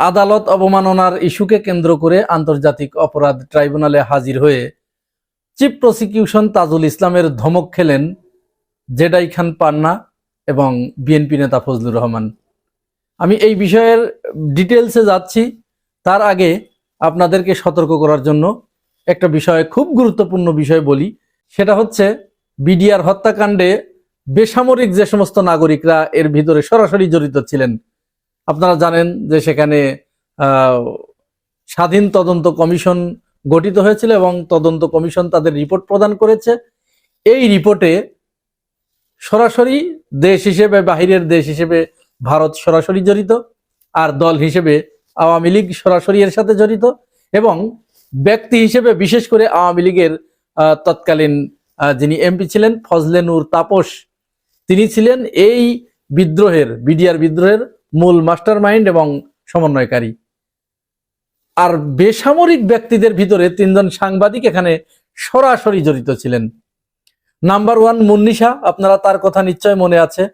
আদালত অবমাননার ইস্যুকে কেন্দ্র করে আন্তর্জাতিক অপরাধ ট্রাইব্যুনালে হাজির হয়ে চিফ প্রসিকিউশন তাজুল ইসলামের ধমক খেলেন জেডাই খান পান্না এবং বিএনপি নেতা ফজলুর রহমান। আমি এই বিষয়ের ডিটেলসে যাচ্ছি। তার আগে আপনাদেরকে সতর্ক করার জন্য একটা বিষয় খুব গুরুত্বপূর্ণ বিষয় বলি। সেটা হচ্ছে বিডিআর হত্যাকাণ্ডে বেসামরিক যে সমস্ত নাগরিকরা এর ভিতরে সরাসরি জড়িত ছিলেন আপনারা জানেন যে সেখানে স্বাধীন তদন্ত কমিশন গঠিত হয়েছিল এবং তদন্ত কমিশন তাদের রিপোর্ট প্রদান করেছে। এই রিপোর্টে সরাসরি দেশ হিসেবে, বাহিরের দেশ হিসেবে ভারত সরাসরি জড়িত, আর দল হিসেবে আওয়ামী লীগ সরাসরি এর সাথে জড়িত এবং ব্যক্তি হিসেবে বিশেষ করে আওয়ামী লীগের তৎকালীন যিনি এমপি ছিলেন ফজলে নূর তাপস, তিনি ছিলেন এই বিদ্রোহের, বিডিআর বিদ্রোহের মূল মাস্টার মাইন্ড এবং সমন্বয়কারী। আর বেসামরিক ব্যক্তিদের ভিতরে তিনজন সাংবাদিক এখানে সরাসরি জড়িত ছিলেন। নাম্বার ওয়ান মুন্নিশা, আপনারা তার কথা নিশ্চয় মনে আছে।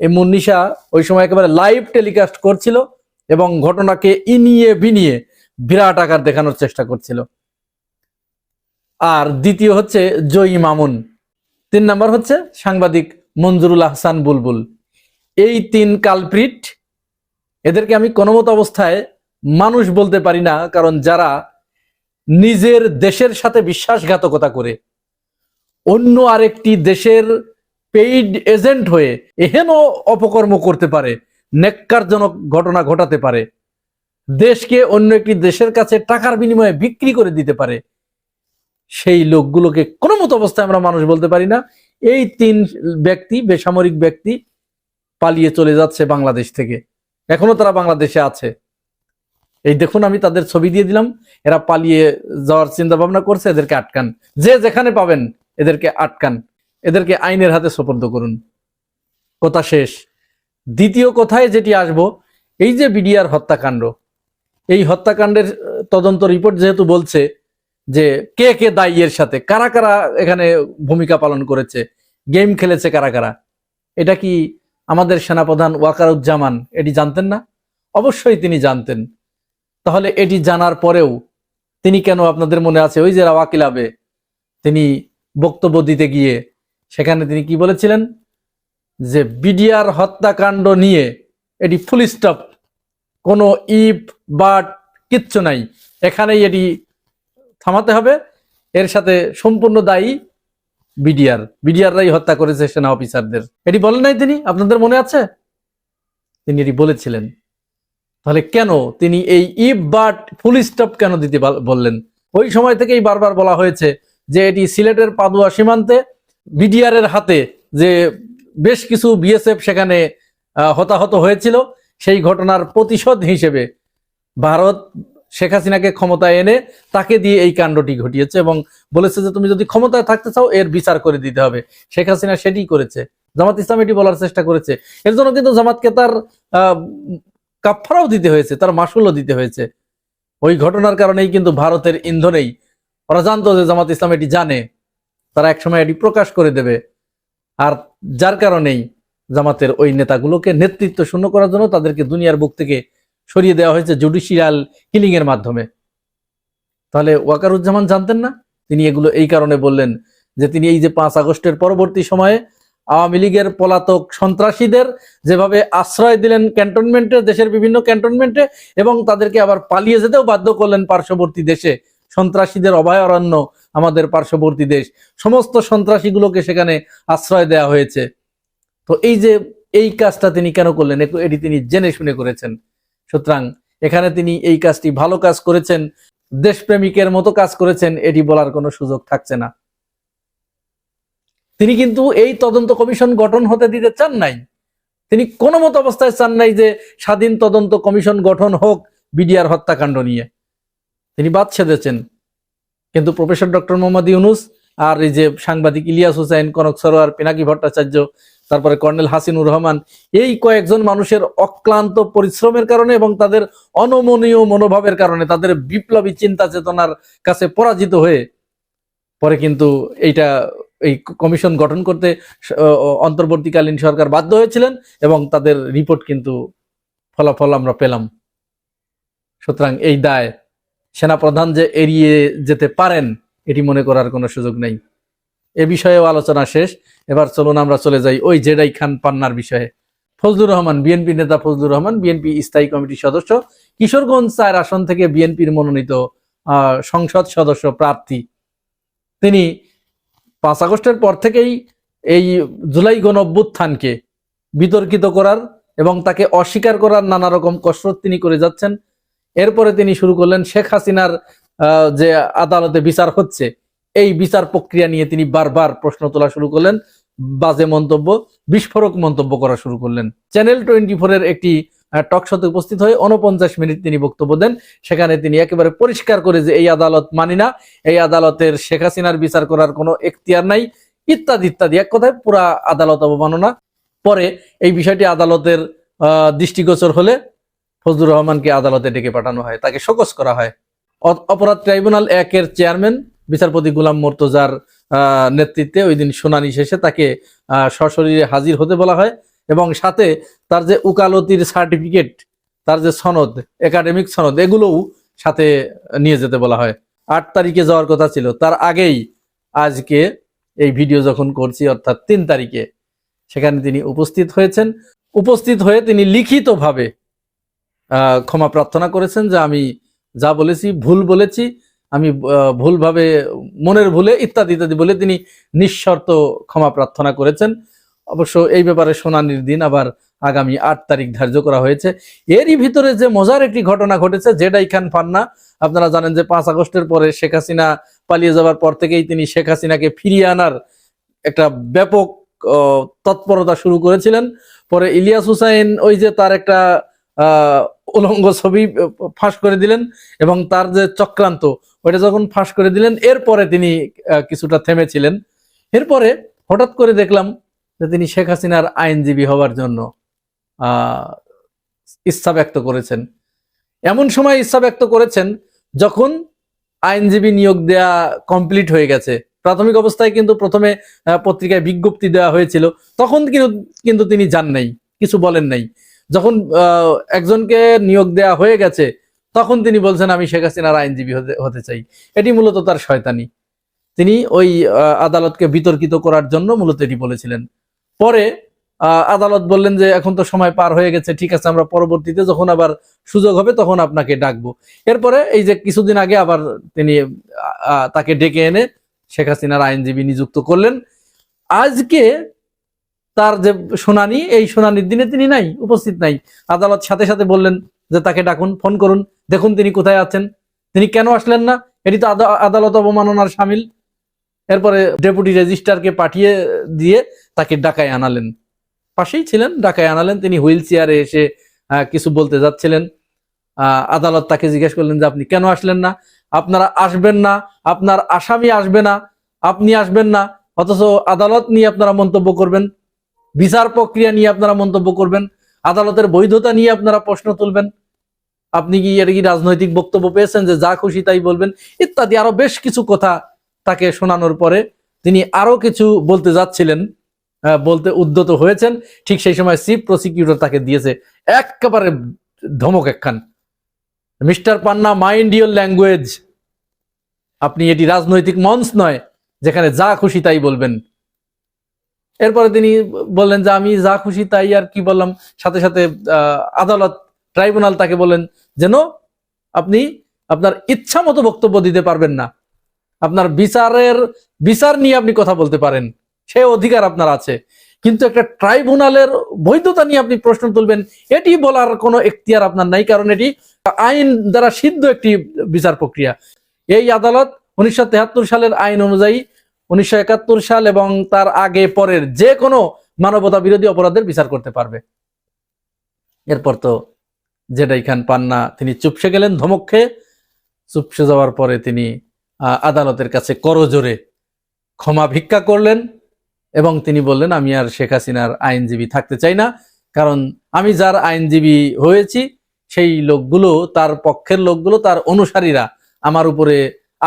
এই মুন্নিশা ওই সময় একেবারে লাইভ টেলিকাস্ট করছিল এবং ঘটনাকে ইনিয়ে বিনিয়ে বিরাট আকার দেখানোর চেষ্টা করছিল। আর দ্বিতীয় হচ্ছে জয়ী মামুন। তিন নাম্বার হচ্ছে সাংবাদিক মঞ্জুরুল আহসান বুলবুল। এই তিন কালপ্রিট এদেরকে আমি কোনো মতো অবস্থায় মানুষ বলতে পারি না, কারণ যারা নিজের দেশের সাথে বিশ্বাসঘাতকতা করে, অন্য আরেকটি দেশের পেইড এজেন্ট হয়ে এহেন অপকর্ম করতে পারে নেককারজনক ঘটনা ঘটাতে পারে, দেশকে অন্য একটি দেশের কাছে টাকার বিনিময়ে বিক্রি করে দিতে পারে, সেই লোকগুলোকে কোনো মতো অবস্থায় আমরা মানুষ বলতে পারি না। এই তিন ব্যক্তি, বেসামরিক ব্যক্তি, পালিয়ে চলে যাচ্ছে বাংলাদেশ থেকে। এখনও তারা বাংলাদেশে আছে। এই দেখুন, আমি তাদের ছবি দিয়ে দিলাম। এরা পালিয়ে যাওয়ার চিন্তা ভাবনা করছে, এদেরকে আটকান। যে যেখানে পাবেন, এদেরকে আটকান। এদেরকে আইনের হাতে সোপর্দ করুন। কথা শেষ। দ্বিতীয় কথায় যেটি আসব, এই যে বিডিআর হত্যাকাণ্ড, এই হত্যাকাণ্ডের তদন্ত রিপোর্ট যেহেতু বলছে যে কে কে দায়ী এর সাথে, কারা কারা এখানে ভূমিকা পালন করেছে, গেম খেলেছে কারা কারা, এটা কি আমাদের সেনাপ্রধান ওয়াকারুজ্জামান, এটি জানতেন না? অবশ্যই তিনি জানতেন। তাহলে এটি জানার পরেও তিনি কেন আপনাদের মনে আছে? ওই যে ওয়াকিলাবে তিনি বক্তব্য দিতে গিয়ে সেখানে তিনি কি বলেছিলেন? যে বিডিআর হত্যাকাণ্ড নিয়ে এটি ফুল স্টপ কোনো ইফ, বাট কিচ্ছু নাই। এখানেই এটি থামাতে হবে। এর সাথে সম্পূর্ণ দায়ী বিডিআর, বিডিআররাই হত্যা করেছে সেনা অফিসারদের। এটি বলেন নাই তিনি? আপনাদের মনে আছে? তিনি এটি বলেছিলেন। তাহলে কেন তিনি এই ইফ বাট ফুল স্টপ কেন দিতে বললেন? ওই সময় থেকেই বারবার বলা হয়েছে যে এটি সিলেটের পাদুয়া সীমান্তে বিডিআর এর হাতে যে বেশ কিছু বিএসএফ সেখানে হতাহত হয়েছিল, সেই ঘটনার প্রতিশোধ হিসেবে ভারত শেখ হাসিনাকে ক্ষমতায় এনে তাকে দিয়ে এই কাণ্ডটি ঘটিয়েছে এবং বলেছে যে তুমি যদি ক্ষমতায় থাকতে চাও, এর বিচার করে দিতে হবে। শেখ হাসিনা সেটি করেছে। জামাত ইসলাম এটি বলার চেষ্টা করেছে। এর জন্য কিন্তু জামাতকে তার কাফারাও দিতে হয়েছে, তার মাসুলও দিতে হয়েছে। ওই ঘটনার কারণেই কিন্তু ভারতের ইন্ধনেই ওরা জানতো যে জামাত ইসলাম এটি জানে। তারা একসময় এটি প্রকাশ করে দেবে। আর যার কারণেই জামাতের ওই নেতাগুলোকে নেতৃত্ব শূন্য করার জন্য তাদেরকে দুনিয়ার বুক থেকে সরিয়ে দেওয়া হয়েছে জুডিশিয়াল কিলিং এর মাধ্যমে। তাহলে ওয়াকারুজ্জামান জানতেন না? তিনি এগুলো এই কারণে বললেন যে তিনি এই যে পাঁচ আগস্টের পরবর্তী সময়ে আওয়ামী লীগের পলাতক সন্ত্রাসীদের যেভাবে আশ্রয় দিলেন ক্যান্টনমেন্টে, দেশের বিভিন্ন ক্যান্টনমেন্টে, এবং তাদেরকে আবার পালিয়ে যেতেও বাধ্য করলেন পার্শ্ববর্তী দেশে। সন্ত্রাসীদের অভয়ারণ্য আমাদের পার্শ্ববর্তী দেশ। সমস্ত সন্ত্রাসীগুলোকে সেখানে আশ্রয় দেওয়া হয়েছে। তো এই যে, এই কাজটা তিনি কেন করলেন? এটি তিনি জেনে শুনে করেছেন। সুতরাং এখানে তিনি এই কাজটি ভালো কাজ করেছেন, দেশপ্রেমিকের মতো কাজ করেছেন, এটি বলার কোনো সুযোগ থাকছে না। তিনি কিন্তু এই তদন্ত কমিশন গঠন হতে দিতে চান নাই। তিনি কোনো মতো অবস্থায় চান নাই যে স্বাধীন তদন্ত কমিশন গঠন হোক বিডিআর হত্যাকাণ্ড নিয়ে। তিনি বাদ ছেদেছেন কিন্তু প্রফেসর ডক্টর মোহাম্মদ ইউনুস আর এই যে সাংবাদিক ইলিয়াস হুসাইন, কনক সরোয়ার, পিনাকি ভট্টাচার্য তারপরে কর্নেল হাসিনুর রহমান, এই কয়েকজন মানুষের অক্লান্ত পরিশ্রমের কারণে এবং তাদের অনমনীয় মনোভাবের কারণে, তাদের বিপ্লবী চিন্তা চেতনার কাছে পরাজিত হয়ে পরে কিন্তু এইটা, এই কমিশন গঠন করতে অন্তর্বর্তীকালীন সরকার বাধ্য হয়েছিলেন এবং তাদের রিপোর্ট কিন্তু ফলাফল আমরা পেলাম। সুতরাং এই দায় সেনাপ্রধান যে এড়িয়ে যেতে পারেন, এটি মনে করার কোনো সুযোগ নেই। এ বিষয়েও আলোচনা শেষ। এবার চলুন আমরা চলে যাই ওই জেডাই খান পান্নার বিষয়ে। ফজলুর রহমান, বিএনপি নেতা ফজলুর রহমান, বিএনপি স্থায়ী কমিটির সদস্য। কিশোরগঞ্জ চার আসন থেকে বিএনপির মনোনীত সংসদ সদস্য প্রার্থী। তিনি পাঁচ আগস্টের পর থেকেই এই জুলাই গণ অভ্যুত্থানকে বিতর্কিত করার এবং তাকে অস্বীকার করার নানা রকম কসরত তিনি করে যাচ্ছেন। এরপরে তিনি শুরু করলেন শেখ হাসিনার যে আদালতে বিচার হচ্ছে। এই বিচার প্রক্রিয়া নিয়ে তিনি বারবার প্রশ্ন তোলা শুরু করলেন, বাজে মন্তব্য, বিস্ফোরক মন্তব্য করা শুরু করলেন। চ্যানেল টোয়েন্টি ফোরের একটি টক শোতে উপস্থিত হয়ে উনপঞ্চাশ মিনিট তিনি বক্তব্য দেন। সেখানে তিনি একেবারে পরিষ্কার করে যে এই আদালত মানি না, এই আদালতের শেখ হাসিনার বিচার করার কোনো এখতিয়ার নাই, ইত্যাদি ইত্যাদি। এক কথায় পুরা আদালত অবমাননা। পরে এই বিষয়টি আদালতের দৃষ্টিগোচর হলে ফজলুর রহমানকে আদালতে ডেকে পাঠানো হয়, তাকে শোকস করা হয়। অপরাধ ট্রাইব্যুনাল একের চেয়ারম্যান বিচারপতি গুলাম মোর্তজার নেতৃত্বে ওই দিন শুনানি শেষে তাকে সশরীরে হাজির হতে বলা হয় এবং সাথে তার যে উকালতির সার্টিফিকেট, তার যে সনদ, একাডেমিক সনদ, এগুলোও সাথে নিয়ে যেতে বলা হয়। আট তারিখে যাওয়ার কথা ছিল। তার আগেই আজকে এই ভিডিও যখন করছি, অর্থাৎ তিন তারিখে, সেখানে তিনি উপস্থিত হয়েছেন। উপস্থিত হয়ে তিনি লিখিতভাবে ক্ষমা প্রার্থনা করেছেন যে আমি যা বলেছি, ভুল বলেছি আমি ভুলভাবে, মনের ভুলে ইত্যাদি ইত্যাদি বলে তিনি নিঃশর্ত ক্ষমা প্রার্থনা করেছেন। অবশ্য এই ব্যাপারে শুনানির দিন আবার আগামী আট তারিখ ধার্য করা হয়েছে। এরই ভিতরে যে মজার একটি ঘটনা ঘটেছে, জেডাই খান পান্না আপনারা জানেন যে পাঁচ আগস্টের পরে শেখ হাসিনা পালিয়ে যাওয়ার পর থেকেই তিনি শেখ হাসিনাকে ফিরিয়ে আনার একটা ব্যাপক তৎপরতা শুরু করেছিলেন। পরে ইলিয়াস হুসাইন, ওই যে তার একটা উলঙ্গ ছবি ফাঁস করে দিলেন এবং তার যে চক্রান্ত, ওইটা যখন ফাঁস করে দিলেন, এরপরে তিনি কিছুটা থেমেছিলেন। এরপরে হঠাৎ করে দেখলাম যে তিনি শেখ হাসিনার আইনজীবী হওয়ার জন্য ইচ্ছা ব্যক্ত করেছেন। এমন সময় ইচ্ছা ব্যক্ত করেছেন যখন আইনজীবী নিয়োগ দেয়া কমপ্লিট হয়ে গেছে। প্রাথমিক অবস্থায় কিন্তু প্রথমে পত্রিকায় বিজ্ঞপ্তি দেওয়া হয়েছিল, তখন কিন্তু কিন্তু তিনি যান নাই, কিছু বলেন নাই। যখন একজনকে নিয়োগ দেয়া হয়ে গেছে, তখন তিনি বলছেন, আমি শেখ হাসিনার আইনজীবী হতে হতে চাই। এটি মূলত তার শয়তানি। তিনি ওই আদালতকে বিতর্কিত করার জন্য মূলত এটি বলেছিলেন। পরে আদালত বললেন যে, এখন তো সময় পার হয়ে গেছে, ঠিক আছে, আমরা পরবর্তীতে যখন আবার সুযোগ হবে, তখন আপনাকে ডাকবো। এরপরে, এই যে কিছুদিন আগে আবার তিনি তাকে ডেকে এনে শেখ হাসিনার আইনজীবী নিযুক্ত করলেন। আজকে তার যে শুনানি, এই শুনানির দিনে তিনি নাই, উপস্থিত নাই। আদালত সাথে সাথে বললেন যে তাকে ডাকুন, ফোন করুন, দেখুন তিনি কোথায় আছেন। তিনি কেন আসলেন না? এটি তো আদা- আদালত অবমাননার সামিল। এরপরে ডেপুটি রেজিস্ট্রারকে পাঠিয়ে দিয়ে তাকে ডাকায় আনালেন। পাশেই ছিলেন, ডাকায় আনালেন। তিনি হুইল চেয়ারে এসে কিছু বলতে যাচ্ছিলেন। আদালত তাকে জিজ্ঞেস করলেন যে আপনি কেন আসলেন না? আপনারা আসবেন না। আপনার আসামি আসবে না। আপনি আসবেন না। অথচ আদালত নিয়ে আপনারা মন্তব্য করবেন। বিচার প্রক্রিয়া নিয়ে আপনারা মন্তব্য করবেন, আদালতের বৈধতা নিয়ে আপনারা প্রশ্ন তুলবেন। আপনি কি এর কি রাজনৈতিক বক্তব্য পেয়েছেন যে যা খুশি তাই বলবেন? ইত্যাদি আরও বেশ কিছু কথা তাকে শোনানোর পরে তিনি আরও কিছু বলতে যাচ্ছিলেন বলতে উদ্যত হয়েছেন। ঠিক সেই সময় চিফ প্রসিকিউটর তাকে দিয়েছে একেবারে ধমক একখান। Mister Panna mind your language. আপনি এটি রাজনৈতিক মঞ্চ নয়, যেখানে যা খুশি তাই বলবেন। এরপরে তিনি বললেন যে, আমি যা খুশি তাই আর কি বললাম। সাথে সাথে আদালত, ট্রাইব্যুনাল তাকে বলেন যেন আপনি আপনার ইচ্ছা মতো বক্তব্য দিতে পারবেন না। আপনার বিচারের, বিচার নিয়ে আপনি কথা বলতে পারেন। সে অধিকার আপনার আছে। কিন্তু একটা ট্রাইব্যুনালের বৈধতা নিয়ে আপনি প্রশ্ন তুলবেন, এটি বলার কোনো এখতিয়ার আপনার নাই, কারণ এটি আইন দ্বারা সিদ্ধ একটি বিচার প্রক্রিয়া। এই আদালত উনিশশো সালের আইন অনুযায়ী উনিশশো একাত্তর সাল এবং তার আগে পরের যে কোনো মানবতা বিরোধী অপরাধের বিচার করতে পারবে। এরপর তো জেডাই খান পান্না, তিনি চুপসে গেলেন ধমক চুপসে যাওয়ার পরে তিনি আদালতের কাছে করজোরে ক্ষমা ভিক্ষা করলেন এবং তিনি বললেন, আমি আর শেখ হাসিনার আইনজীবী থাকতে চাই না, কারণ আমি যার আইনজীবী হয়েছি, সেই লোকগুলো, তার পক্ষের লোকগুলো, তার অনুসারীরা আমার উপরে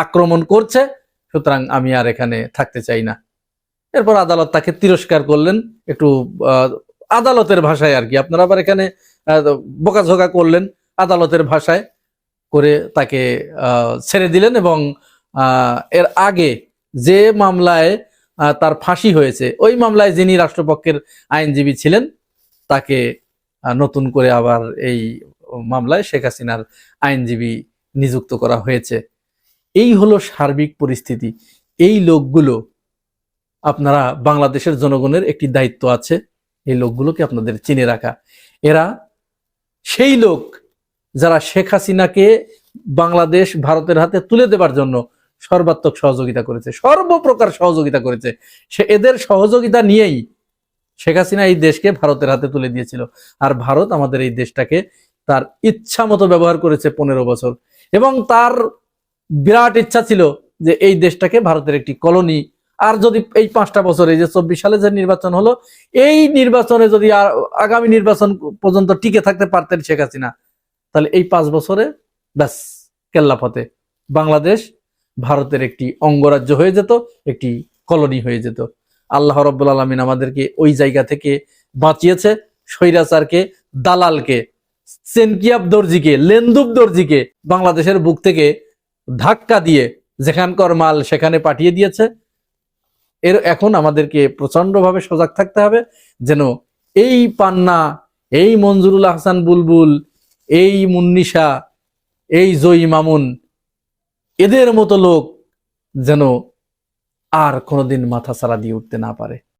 আক্রমণ করছে সুতরাং আমি আর এখানে থাকতে চাই না। এরপর আদালত তাকে তিরস্কার করলেন, একটু আদালতের ভাষায় আর কি। আপনারা আবার এখানে বোকাঝোকা করলেন আদালতের ভাষায় করে তাকে ছেড়ে দিলেন এবং এর আগে যে মামলায় তার ফাঁসি হয়েছে, ওই মামলায় যিনি রাষ্ট্রপক্ষের আইনজীবী ছিলেন, তাকে নতুন করে আবার এই মামলায় শেখ হাসিনার আইনজীবী নিযুক্ত করা হয়েছে। এই হলো সার্বিক পরিস্থিতি। এই লোকগুলো আপনারা বাংলাদেশের জনগণের একটি দায়িত্ব আছে এই লোকগুলোকে আপনাদের চিনে রাখা। এরা সেই লোক যারা শেখ হাসিনাকে বাংলাদেশ ভারতের হাতে তুলে দেবার জন্য সর্বাত্মক সহযোগিতা করেছে, সর্বপ্রকার সহযোগিতা করেছে। সে এদের সহযোগিতা নিয়েই শেখ হাসিনা এই দেশকে ভারতের হাতে তুলে দিয়েছিল। আর ভারত আমাদের এই দেশটাকে তার ইচ্ছা মতো ব্যবহার করেছে পনেরো বছর। এবং তার বিরাট ইচ্ছা ছিল যে এই দেশটাকে ভারতের একটি কলোনি। আর যদি এই পাঁচটা বছর যে চব্বিশ সালে যে নির্বাচন হলো, এই নির্বাচনে যদি আগামী নির্বাচন পর্যন্ত টিকে থাকতে পারতেন শেখ হাসিনা, তাহলে এই পাঁচ বছরে ব্যাস কেল্লাফতে বাংলাদেশ ভারতের একটি অঙ্গরাজ্য হয়ে যেত, একটি কলোনি হয়ে যেত। আল্লাহ রব্বুল আলমিন আমাদেরকে ওই জায়গা থেকে বাঁচিয়েছে। স্বৈরাচারকে, দালালকে, সেনকিয়াব দর্জিকে লেন্দুব দর্জিকে, বাংলাদেশের বুক থেকে ধাক্কা দিয়ে যেখানকার মাল সেখানে পাঠিয়ে দিয়েছে। এর এখন আমাদেরকে প্রচন্ডভাবে সজাগ থাকতে হবে যেন এই পান্না, এই মঞ্জুরুল হাসান বুলবুল, এই মুন্নিশা, এই জয়ী মামুন, এদের মতো লোক যেন আর কোনোদিন মাথা ছাড়া দিয়ে উঠতে না পারে।